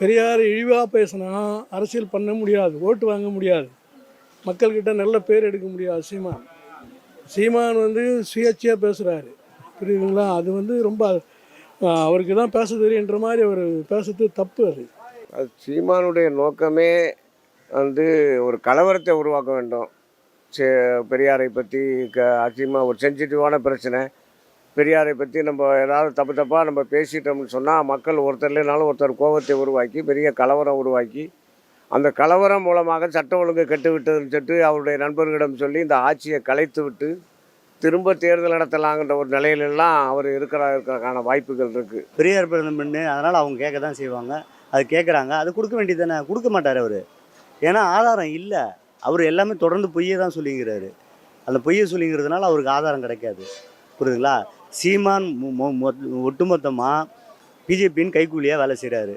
பெரியார் இழிவாக பேசினா அரசியல் பண்ண முடியாது ஓட்டு வாங்க முடியாது. மக்கள்கிட்ட நல்ல பேர் எடுக்க முடியாது சீமான். சீமான் வந்து சுயேட்சையாக பேசுகிறாரு புரியுதுங்களா? அது வந்து ரொம்ப அவருக்கு தான் பேச தெரியுன்ற மாதிரி அவர் பேசுறது தப்பு அது. அது சீமானுடைய நோக்கமே வந்து ஒரு கலவரத்தை உருவாக்க வேண்டும். பெரியாரை பற்றி க சீமா ஒரு சென்சிட்டிவான பிரச்சனை. பெரியாரை பற்றி நம்ம ஏதாவது தப்பு தப்பாக நம்ம பேசிட்டோம்னு சொன்னால் மக்கள் ஒருத்தர் இல்லைனாலும் ஒருத்தர் கோபத்தை உருவாக்கி பெரிய கலவரம் உருவாக்கி அந்த கலவரம் மூலமாக சட்டம் ஒழுங்கு கெட்டு விட்டதுன்னு சொல்லிட்டு அவருடைய நண்பர்களிடம் சொல்லி இந்த ஆட்சியை கலைத்து விட்டு திரும்ப தேர்தல் நடத்தலாங்கிற ஒரு நிலையிலெல்லாம் அவர் இருக்கிற இருக்கிறதுக்கான வாய்ப்புகள் இருக்குது பெரியார் பிறந்த பெண்ணு அதனால் அவங்க கேட்க தான் செய்வாங்க. அது கேட்குறாங்க. அது கொடுக்க வேண்டியது தானே கொடுக்க மாட்டார் அவர். ஏன்னா ஆதாரம் இல்லை. அவர் எல்லாமே தொடர்ந்து பொய்யை தான் சொல்லிங்கிறாரு. அந்த பொய்யை சொல்லிங்கிறதுனால அவருக்கு ஆதாரம் கிடைக்காது. புரியுதுங்களா? சீமான் ஒட்டுமொத்தமாக பிஜேபியின் கைக்கூலியாக வேலை செய்கிறாரு